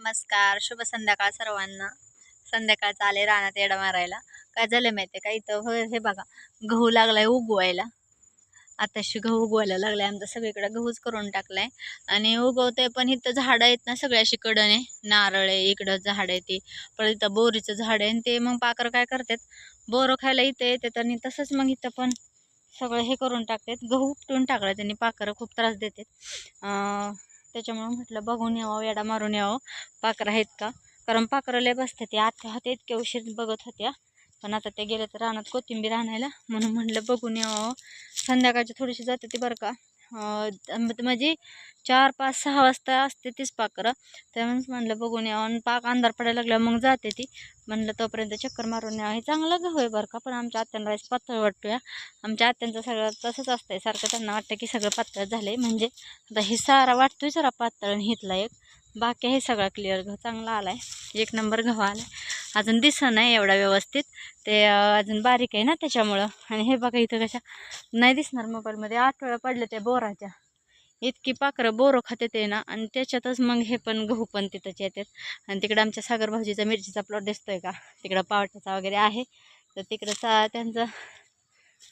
नमस्कार शुभ संध्याकाळ सर्वांना. संध्याकाळचं आले रानात येडा मारायला. काय झालं माहितीये का इथं? होय हे बघा गहू लागलाय उगवायला. आताशी गहू उगवायला लागलाय. आमचं सगळीकडे गहूच करून टाकलाय. आणि उगवते पण इथं झाडं आहेत ना सगळ्याशी कडने नारळ आहे इकडं झाड आहे ते. परत इथं बोरीचं झाड आहे. आणि ते मग पाकर काय करतात? बोरं खायला इथे येतात आणि तसंच मग इथं पण सगळं हे करून टाकतात. गहू उपटून टाकला त्यांनी पाखरं खूप त्रास देतात. त्याच्यामुळे म्हटलं बघून यावं वेडा मारून यावं. पाखरं आहेत का? कारण पाखरं लय बसतात ते आत्या होत्या इतक्या उशीर बघत होत्या. पण आता ते गेले तर रानात कोथिंबीर आणायला. म्हणून म्हटलं बघून यावं. संध्याकाळची थोडीशी जाते ती बरं का? म्हणजे चार पाच सहा वाजता असते तीच पाकरं. त्यामुळेच म्हणलं बघून यावं आणि पाक अंधार पडायला लागल्यावर मग जाते ती. म्हणलं तोपर्यंत चक्कर मारून यावं हे चांगलं गहू आहे बरं का पण आमच्या आत्यांना राईस पातळ वाटतोया. आमच्या आत्यांचं सगळं तसंच असतंय. सारखं त्यांना वाटतं की सगळं पातळ झालंय. म्हणजे आता हे सारा वाटतोय जरा पातळ आणि हितला एक. बाकी हे सगळा क्लिअर गहू चांगला आलाय. एक नंबर गहू आलाय अजून दिसं नाही एवढा व्यवस्थित. ते अजून बारीक आहे ना त्याच्यामुळं. आणि हे बघा इथं कशा नाही दिसणार मोबाईलमध्ये. आठ वेळा पडले त्या बोराच्या. इतकी पाखरं बोरं खाते ते ना. आणि त्याच्यातच मग हे पण गहू पण तिथंच येतात. आणि तिकडं आमच्या सागर भाऊजीचा मिरचीचा प्लॉट दिसतोय का? तिकडं पावट्याचा वगैरे आहे. तर तिकडं चा त्यांचं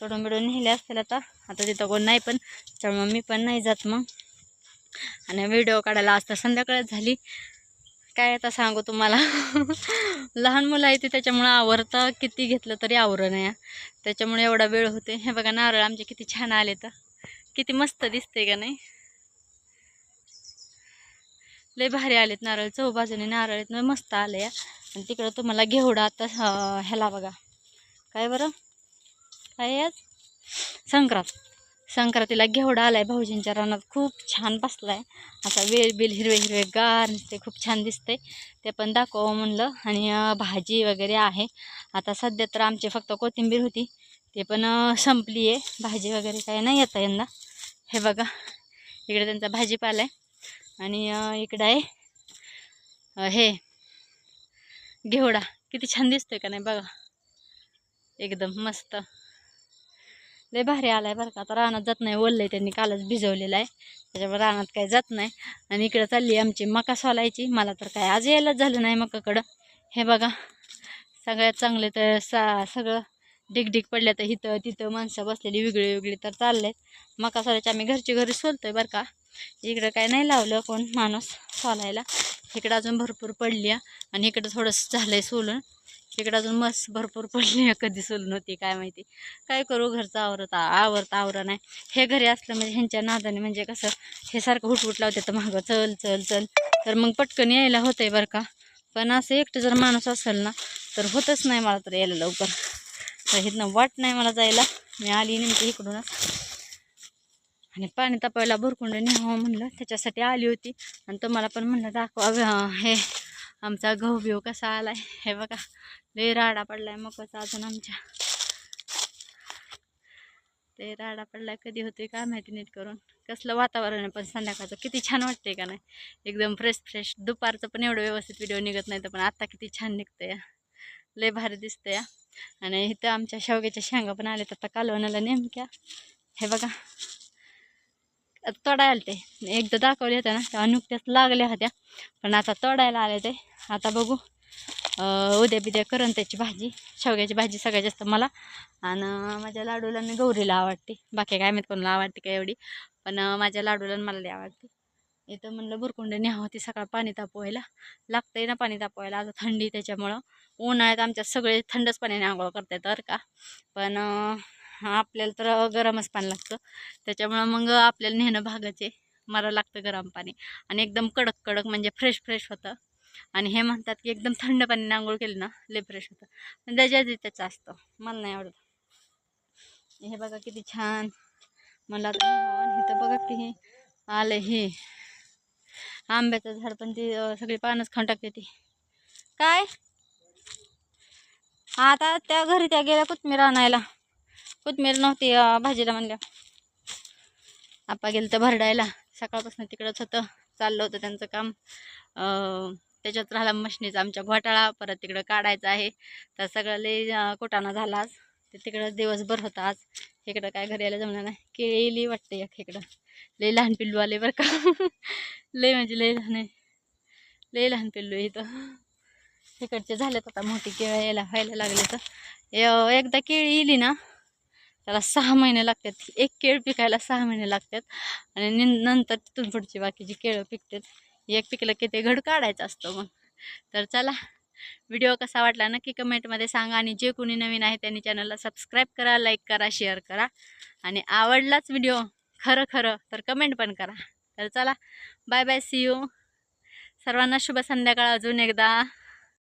तोडून बिडून नेले असतील आता. आता तिथं कोण नाही पण त्यामुळं मी पण नाही जात मग. आणि व्हिडिओ काढायला आज तर संध्याकाळच झाली. काय आता सांगू तुम्हाला? लहान मुलं आहे ते त्याच्यामुळं आवरतं किती घेतलं तरी आवरण आहे त्याच्यामुळे एवढा वेळ होते हे बघा नारळ आमचे किती छान आले तर. किती मस्त दिसते का नाही? लय भारी आलेत नारळ. चौबाजूने नारळ आहेत ना मस्त आले. आणि तिकडं तुम्हाला घेवडा आता ह्याला बघा. काय बरं? काय आज? संक्रांत. संक्रांतीला घेवडा आलाय भाऊजींच्या रानात खूप छान बसलाय. असा वेल बिल हिरवे हिरवे गार ते खूप छान दिसते ते पण दाखवावं म्हणलं. आणि भाजी वगैरे आहे. आता सध्या तर आमची फक्त कोथिंबीर होती. ते पण संपली आहे भाजी वगैरे काय नाही येता यंदा. हे बघा. इकडे त्यांचा भाजीपाला आहे आणि इकडं आहे हे घेवडा. किती छान दिसतोय का नाही बघा. एकदम मस्त. लय भारी आलाय बरं का. आता रानात जात नाही ओललंय त्यांनी कालच भिजवलेलं आहे. त्याच्यामुळे रानात काही जात नाही. आणि इकडं चालली आमची मका सोलायची. मला तर काय आज यायलाच झालं नाही मकाकडं. हे बघा सगळ्यात चांगले तर सा सगळं डिगडिग पडल्या तर इथं तिथं माणसं बसलेली वेगळी वेगळी तर चाललेत. मका सोलायची आम्ही घरची घरी सोलतोय बरं का. इकडं काय नाही लावलं कोण माणूस सोलायला इकडं अजून भरपूर पडली आहे. आणि इकडं थोडंसं झालंय सोलून. इकडं अजून मस्त भरपूर पडली आहे. कधी सोलून होती काय माहिती. काय करू घरचं आवरत आवरत आवरं नाही. हे घरी असलं म्हणजे ह्यांच्या नादाने म्हणजे कसं हे सारखं हुटहुट लावते तर मागं चल चल चल. तर मग पटकन यायला होतंय बरं का. पण असं एकटं जर माणूस असेल ना तर होतच नाही मला तर यायला लवकर. तर इथनं वाट नाही मला जायला. मी आली नेमकी इकडूनच. आणि पाणी तापायला भरकुंड न्यावं म्हणलं. त्याच्यासाठी आली होती. आणि तुम्हाला पण म्हणलं दाखवा हे आमचा गहू बिहू कसा आलाय? हे बघा लय राडा पडलाय मकाचा अजून आमच्या. ते राडा पडलाय कधी होते काय माहिती नीट करून. कसलं वातावरण आहे पण संध्याकाळचं. किती छान वाटते का नाही? एकदम फ्रेश फ्रेश दुपारचं पण एवढं व्यवस्थित व्हिडिओ निघत नाही तर पण आत्ता किती छान निघतंय. लय भारी दिसतंय. आणि इथं आमच्या शेवग्याच्या शेंगा पण आल्यात. आता कालवणाला नेमक्या. हे बघा. तोडायला ते एकदा दाखवले होते ना तेव्हा नुकत्याच लागल्या होत्या. पण आता तोडायला आले ते. आता बघू उद्या बिद्या करून त्याची भाजी शेवग्याची भाजी सगळ्यात जास्त मला आणि माझ्या लाडूला आणि गौरीला आवडते. बाकी काय माहीत कोणाला आवडते का एवढी. पण माझ्या लाडूला मला लई आवडते. इथं म्हणलं बुरकुंड न्या होती सकाळ पाणी तापवायला. लागतंय ना पाणी तापवायला आता थंडी त्याच्यामुळं. उन्हाळ्यात आमच्या सगळे थंडच पाण्याने आंघोळ करतात तर का. पण आपल्याला तर गरमच पाणी लागतं. त्याच्यामुळं मग आपल्याला नेणं भागाचे मला लागतं गरम पाणी. आणि एकदम कडक कडक म्हणजे फ्रेश फ्रेश होतं. आणि हे म्हणतात की एकदम थंड पाणी आंघोळ केली ना लय फ्रेश होतं. पण त्याच्याआधी त्याचं असतं. मला नाही आवडत. हे बघा किती छान. मला तर इथं बघा की हे आलं हे. आंब्याचं झाड पण ती सगळी पानच खाऊन टाकते ती काय? आता त्या घरी त्या गेल्या कोथमीर आणायला. कोथमीर नव्हती भाजीला म्हणल्या. आपा गेलं तर भरडायला. सकाळपासून तिकडंच होतं. चाललं होतं त्यांचं काम. त्याच्यात राहिला मशनीचा आमच्या घोटाळा. परत तिकडं काढायचं आहे. तर सगळं लई कोटाणा झाला आज. ते तिकडं दिवसभर होता आज. इकडं काय घरी यायला जमणार नाही. केळी वाटते एक इकडं. लई लहान पिल्लू आले बरं का. लई म्हणजे लई लहान आहे. लई लहान पिल्लू इथं. इकडचे झालेत आता मोठी केळं यायला व्हायला लागले तर. य- एकदा केळी इली ना त्याला सहा महिने लागतात. एक केळ पिकायला सहा महिने लागतात. आणि नंतर तिथून पुढची बाकीची केळं पिकतात. एक पिकलं की ते घड काढायचं असतं मग. तर चला व्हिडिओ कसा वाटला नक्की कमेंटमध्ये सांगा. आणि जे कोणी नवीन आहे त्यांनी चॅनलला सबस्क्राईब करा लाईक करा शेअर करा. आणि आवडलाच व्हिडिओ खरं खरं तर कमेंट पण करा. तर चला बाय बाय सी यू. सर्वांना शुभ संध्याकाळ अजून एकदा.